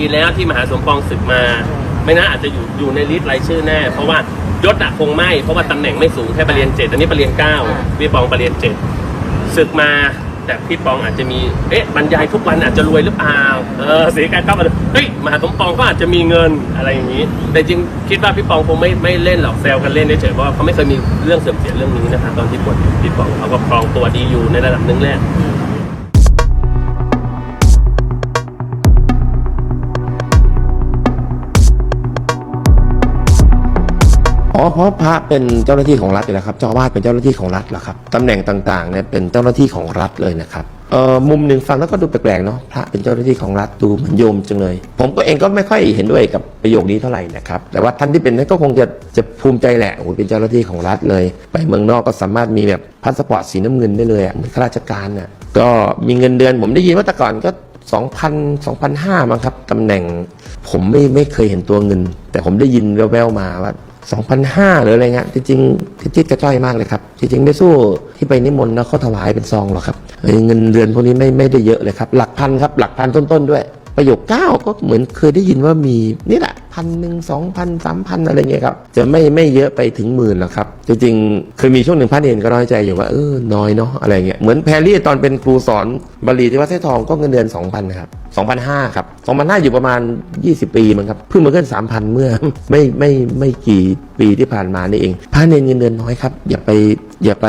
ดีแล้วที่มหาสมปองศึกมา ไม่น่าอาจจะอยู่อยู่ในลิสต์รายชื่อแน่ เพราะว่ายศอะคงไม่เพราะว่าตำแหน่งไม่สูงแค่ประเรียนเจ็ดอันนี้ประเรียนเก้าพี่ปองประเรียนเจ็ดศึกมาแต่พี่ปองอาจจะมีเอ๊ะบรรยายทุกวันอาจจะรวยหรือเปล่าเออเสียการเข้ามาเฮ้ยมหาสมปองก็อาจจะมีเงินอะไรอย่างนี้ แต่จริงคิดว่าพี่ปองคงไม่ไม่เล่นหรอกแซวกันเล่นเฉยๆเพราะว่าเขาไม่เคยมีเรื่องเสื่อมเสียเรื่องนี้นะครับตอนที่ปวดอยู่พี่ปองเขาก็ครองตัวดีอยู่ในระดับหนึงแหละ อ๋อเพราะพระเป็นเจ้าหน้าที่ของรัฐอยู่แล้วครับเจ้าวาสเป็นเจ้าหน้าที่ของรัฐเหรอครับตำแหน่งต่างๆเนี่ยเป็นเจ้าหน้าที่ของรัฐเลยนะครับเอ่อมุมหนึ่งฟังแล้วก็ดูแปลกๆเนาะพระเป็นเจ้าหน้าที่ของรัฐดูเหมือนโยมจังเลย ผมก็เองก็ไม่ค่อยเห็นด้วยกับประโยคนี้เท่าไหร่นะครับแต่ว่าท่านที่เป็นนั้นก็คงจะจะภูมิใจแหละโอ้โหเป็นเจ้าหน้าที่ของรัฐเลย ไปเมืองนอกก็สามารถมีแบบพาสปอร์ตสีน้ำเงินได้เลยอะเหมือนข้าราชการน่ะก็มีเงินเดือนผมได้ยินว่าแต่ก่อนก็2,000 2,500มั้งครับตำแหน่งผมไม่ไม่เคยเห็นตัวเงิน แต่ผมได้ยินแว่วๆมาว่า 2,500หรืออะไรเงี้ยจริงๆจิ๊ดกระจ้อยมากเลยครับ จริงๆไม่สู้ที่ไปนิมนต์แล้วเขาถวายเป็นซองหรอกครับเอ้ยเงินเดือนพวกนี้ไม่ไม่ได้เยอะเลยครับ หลักพันครับ หลักพันต้นๆด้วย ประโยคเก้าก็เหมือนเคยได้ยินว่ามีนี่แหละพันหนึ่งสองพันสามพันอะไรเงี้ยครับ จะไม่ไม่เยอะไปถึงหมื่นหรอกครับ จริงๆ เคยมีช่วงหนึ่งพระเนรก็น้อยใจอยู่ว่าเออน้อยเนาะอะไรเงี้ยเหมือนแพรรี่ตอนเป็นครูสอนบาลีที่วัดไส้ทองก็เงินเดือนสองพันครับสองพันห้าครับสองพันห้าอยู่ประมาณ 20 ปีมั้งครับเพิ่งมาขึ้นสามพันเมื่อไม่ไม่ไม่กี่ปีที่ผ่านมานี่เองพระเนรเงินเดือนน้อยครับอย่าไปอย่าไป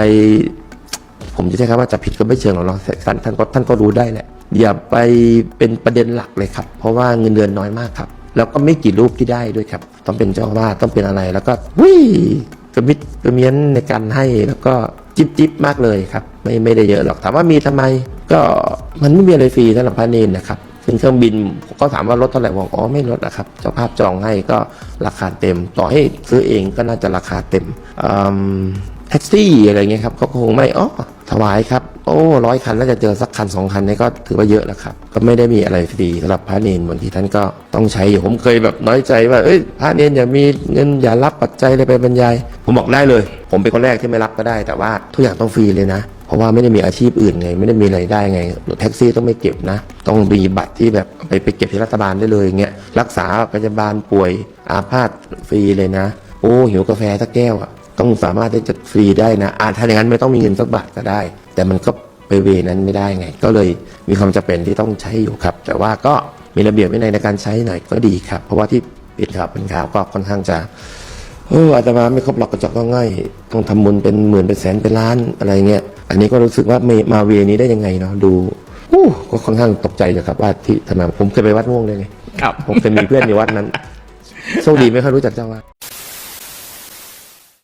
ผมจะใช้คำว่าจะผิดก็ไม่เชิงหรอกเนาะท่านท่านก็ท่านก็รู้ได้แหละ อย่าไปเป็นประเด็นหลักเลยครับ เพราะว่าเงินเดือนน้อยมากครับ แล้วก็ไม่กี่รูปที่ได้ด้วยครับ ต้องเป็นเจ้าอาวาต้องเป็นอะไรแล้วก็วิ่กระมิดกระเมียนในการให้แล้วก็จิบจิบมากเลยครับ ไม่ไม่ได้เยอะหรอกถามว่ามีทำไม ก็มันไม่มีอะไรฟรีสำหรับพระเนนนะครับขึ้นเครื่องบินก็ถามว่าลดเท่าไหร่บอกอ๋อไม่ลดนะครับเจ้าภาพจองให้ก็ราคาเต็ม ต่อให้ซื้อเองก็น่าจะราคาเต็มอืมแท็กซี่อะไรเงี้ยครับก็คงไม่อ๋อ ถวายครับ โอ้ร้อยคันน่าจะเจอสักคันสองคันนี่ก็ถือว่าเยอะแล้วครับ ก็ไม่ได้มีอะไรฟรีสำหรับพระเนนบางทีท่านก็ต้องใช้อยู่ผมเคยแบบน้อยใจว่าเอ้ยพระเนนอย่ามีเงินอย่ารับปัจจัยอะไรไปบรรยาย ผมบอกได้เลย ผมเป็นคนแรกที่ไม่รับก็ได้ แต่ว่าทุกอย่างต้องฟรีเลยนะเพราะว่าไม่ได้มีอาชีพอื่นไง ไม่ได้มีรายได้ไงแท็กซี่ต้องไม่เก็บนะ ต้องมีบัตรที่แบบไปไปเก็บที่รัฐบาลได้เลยเงี้ยรักษาพยาบาลป่วยอาพาธฟรีเลยนะ โอ้หิวกาแฟสักแก้วอะ ต้องสามารถที่จะฟรีได้นะอาถ้าอย่างนั้นไม่ต้องมีเงินสักบาทก็ได้ แต่มันก็ไปเวนั้นไม่ได้ไง ก็เลยมีความจำเป็นที่ต้องใช้อยู่ครับ แต่ว่าก็มีระเบียบวินัยในการใช้หน่อยก็ดีครับ เพราะว่าที่ปิดข่าวเป็นข่าวก็ค่อนข้างจะเอออาตมาไม่ครบหรอกกระจอกก็ง่ายต้องทำบุญเป็นหมื่นเป็นแสนเป็นล้านอะไรเงี้ยอันนี้ก็รู้สึกว่าไม่มาเวนี้ได้ยังไงเนาะดูอู้ก็ค่อนข้างตกใจอยู่ครับว่าที่ทำไมผมเคยไปวัดม่วงเลยไงครับผมเคยมีเพื่อนอยู่วัดนั้นโชคดีไม่ค่อยรู้จักเจ้าอาวาด